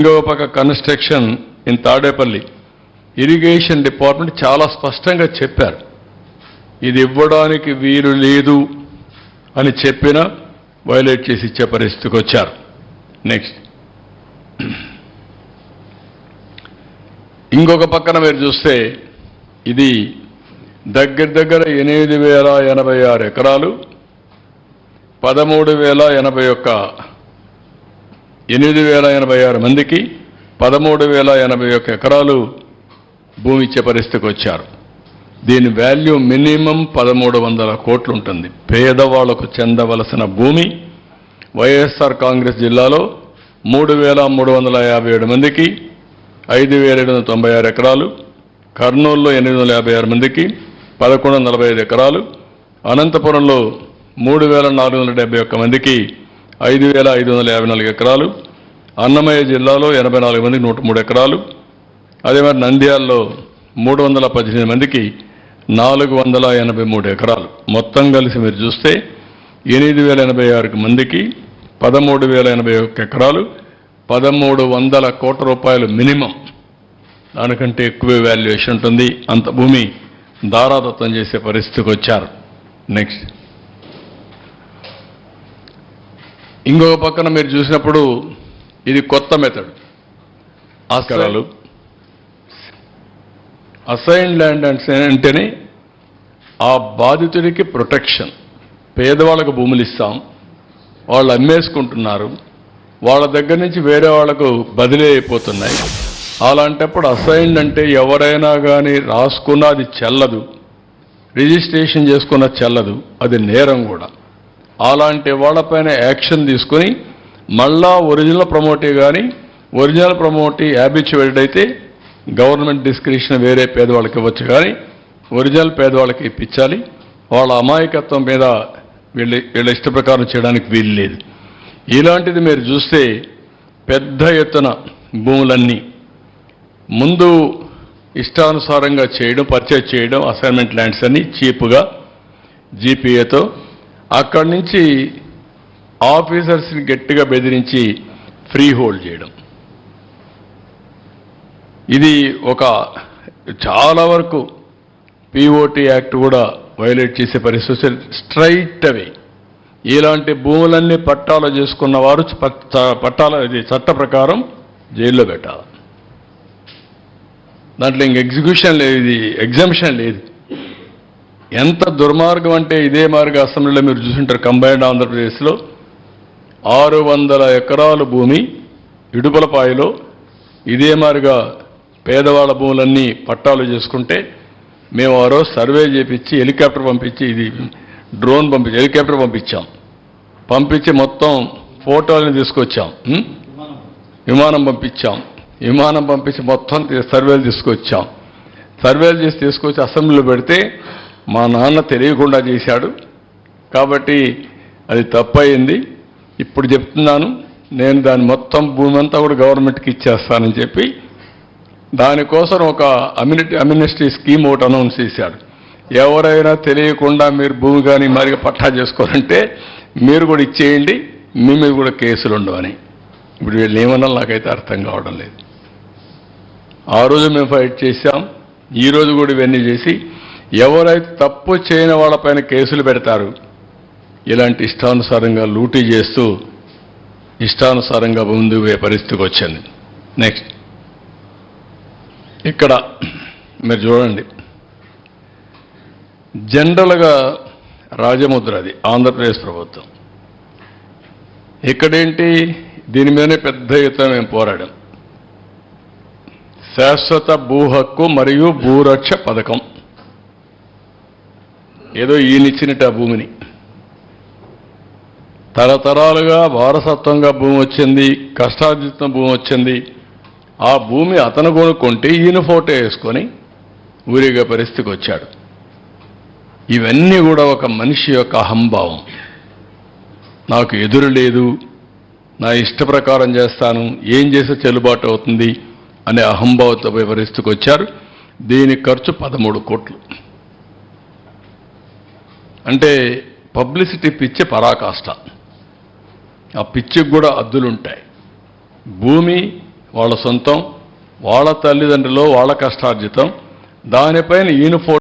ఇంకో construction in Tadepalli. Irrigation department చాలా స్పష్టంగా చెప్పారు. ఇది ఇవ్వడానికి వీలు లేదు అని చెప్పినా వైలేట్ చేసి ఇచ్చే పరిస్థితికి వచ్చారు. నెక్స్ట్ ఇంకొక పక్కన మీరు చూస్తే ఇది దగ్గర దగ్గర ఎనిమిది వేల ఎనభై ఆరు ఎకరాలు పదమూడు వేల ఎనభై ఒక్క ఎనిమిది వేల ఎనభై ఆరు మందికి పదమూడు వేల ఎనభై ఒక్క ఎకరాలు భూమి ఇచ్చే పరిస్థితికి వచ్చారు. దీని వాల్యూ మినిమం పదమూడు వందల కోట్లు ఉంటుంది పేదవాళ్ళకు చెందవలసిన భూమి వైఎస్ఆర్ కాంగ్రెస్ జిల్లాలో మూడు వేల మూడు వందల యాభై ఏడు మందికి ఐదు వేల ఏడు వందల తొంభై ఆరు ఎకరాలు కర్నూలులో ఎనిమిది వందల యాభై ఆరు మందికి పదకొండు వందల నలభై ఐదు ఎకరాలు అనంతపురంలో మూడు వేల నాలుగు వందల డెబ్బై ఒక్క మందికి ఐదు వేల ఐదు వందల యాభై నాలుగు ఎకరాలు. అన్నమయ్య జిల్లాలో ఎనభై నాలుగు మందికి నూట మూడు ఎకరాలు. అదే మరి నంద్యాలలో మూడు వందల పద్దెనిమిది మందికి నాలుగు వందల ఎనభై మూడు ఎకరాలు. మొత్తం కలిసి మీరు చూస్తే ఎనిమిది వేల ఎనభై ఆరు మందికి పదమూడు వేల ఎనభై ఒక్క ఎకరాలు. పదమూడు వందల కోట్ల రూపాయలు మినిమం. దానికంటే ఎక్కువ వాల్యుయేషన్ ఉంటుంది. అంత భూమి దారాదత్తం చేసే పరిస్థితికి వచ్చారు. నెక్స్ట్. ఇంకొక పక్కన మీరు చూసినప్పుడు ఇది కొత్త మెథడ్ ఆస్కరాలు అసైన్ ల్యాండ్ అంటే అంటేనే ఆ బాధితుడికి ప్రొటెక్షన్. పేదవాళ్ళకు భూములు ఇస్తాం. వాళ్ళు అమ్మేసుకుంటున్నారు. వాళ్ళ దగ్గర నుంచి వేరే వాళ్ళకు బదిలీ అయిపోతున్నాయి. అలాంటప్పుడు అసైన్డ్ అంటే ఎవరైనా కానీ రాసుకున్నా అది చెల్లదు. రిజిస్ట్రేషన్ చేసుకున్న చెల్లదు. అది నేరం కూడా. అలాంటి వాళ్ళపైన యాక్షన్ తీసుకొని మళ్ళా ఒరిజినల్ ప్రమోటీ కానీ ఒరిజినల్ ప్రమోటీ హ్యాబిచువేటెడ్ అయితే గవర్నమెంట్ డిస్క్రిప్షన్ వేరే పేదవాళ్ళకి ఇవ్వచ్చు కానీ ఒరిజినల్ పేదవాళ్ళకి ఇప్పించాలి. వాళ్ళ అమాయకత్వం మీద వీళ్ళ వీళ్ళ ఇష్ట ప్రకారం చేయడానికి వీలు లేదు. ఇలాంటిది మీరు చూస్తే పెద్ద ఎత్తున భూములన్నీ ముందు ఇష్టానుసారంగా చేయడం పర్చేజ్ చేయడం అసైన్మెంట్ ల్యాండ్స్ అన్ని చీప్గా జీపీఏతో అక్కడి నుంచి ఆఫీసర్స్ని గట్టిగా బెదిరించి ఫ్రీ హోల్డ్ చేయడం. ఇది ఒక చాలా వరకు పిఓటి యాక్ట్ కూడా వైలేట్ చేసే పరిస్థితి స్ట్రైట్ అవే. ఇలాంటి భూములన్నీ పట్టాలు చేసుకున్న వారు పట్ట- పట్టాల ఇది చట్ట ప్రకారం జైల్లో పెట్టాలి. దాంట్లో ఇంక ఎగ్జిక్యూషన్ లేదు ఇది ఎగ్జామ్షన్ లేదు. ఎంత దుర్మార్గం అంటే ఇదే మార్గ అసెంబ్లీలో మీరు చూసుంటారు కంబైన్డ్ ఆంధ్రప్రదేశ్లో ఆరు వందల ఎకరాల భూమి ఇడుపులపాయలో ఇదే మారిగా పేదవాళ్ళ భూములన్నీ పట్టాలు చేసుకుంటే మేము ఆ రోజు సర్వే చేపించి హెలికాప్టర్ పంపించి ఇది డ్రోన్ పంపించి హెలికాప్టర్ పంపించాం. పంపించి మొత్తం ఫోటోలను తీసుకొచ్చాం. విమానం పంపించాం. విమానం పంపించి మొత్తం సర్వేలు తీసుకొచ్చాం. సర్వేలు చేసి తీసుకొచ్చి అసెంబ్లీలో పెడితే మా నాన్న తెలియకుండా చేశాడు. కాబట్టి అది తప్పయింది. ఇప్పుడు చెప్తున్నాను నేను దాని మొత్తం భూమి అంతా కూడా గవర్నమెంట్కి ఇచ్చేస్తానని చెప్పి దానికోసం ఒక అమ్యూనిటీ అమ్యూనిస్టీ స్కీమ్ ఒకటి అనౌన్స్ చేశాడు ఎవరైనా తెలియకుండా మీరు భూమి కానీ మరి పట్టా చేసుకోవాలంటే మీరు కూడా ఇచ్చేయండి మీ మీద కూడా కేసులు ఉండవని ఇప్పుడు వీళ్ళు ఏమన్నా నాకైతే అర్థం కావడం లేదు. ఆ రోజు మేము ఫైట్ చేశాం ఈ రోజు కూడా ఇవన్నీ చేసి ఎవరైతే తప్పు చేయని వాళ్ళపైన కేసులు పెడతారు ఇలాంటి ఇష్టానుసారంగా లూటీ చేస్తూ ఇష్టానుసారంగా ముందుకు పోయే పరిస్థితికి వచ్చింది నెక్స్ట్ ఇక్కడ మీరు చూడండి. జనరల్గా రాజముద్ర అది ఆంధ్రప్రదేశ్ ప్రభుత్వం. ఇక్కడేంటి? దీని మీదనే పెద్ద ఎత్తున మేము పోరాడాం. శాశ్వత భూ హక్కు మరియు భూరక్ష పథకం. ఏదో ఈయనిచ్చినట్టు ఆ భూమిని. తరతరాలుగా వారసత్వంగా భూమి వచ్చింది కష్టార్జితం భూమి వచ్చింది. ఆ భూమి అతను కొనుక్కుంటే ఈయన ఫోటో వేసుకొని ఊరిగా పరిస్థితికి వచ్చాడు. ఇవన్నీ కూడా ఒక మనిషి యొక్క అహంభావం. నాకు ఎదురు లేదు నా ఇష్ట ప్రకారం చేస్తాను ఏం చేస్తే చెల్లుబాటు అవుతుంది అనే అహంభావంతో పరిస్థితికి వచ్చారు. దీని ఖర్చు పదమూడు కోట్లు. అంటే పబ్లిసిటీ పిచ్చి పరాకాష్ట. ఆ పిచ్చికి కూడా అద్దులుంటాయి. భూమి వాళ్ళ సొంతం వాళ్ళ తల్లిదండ్రులు వాళ్ళ కష్టార్జితం దానిపైన ఈయన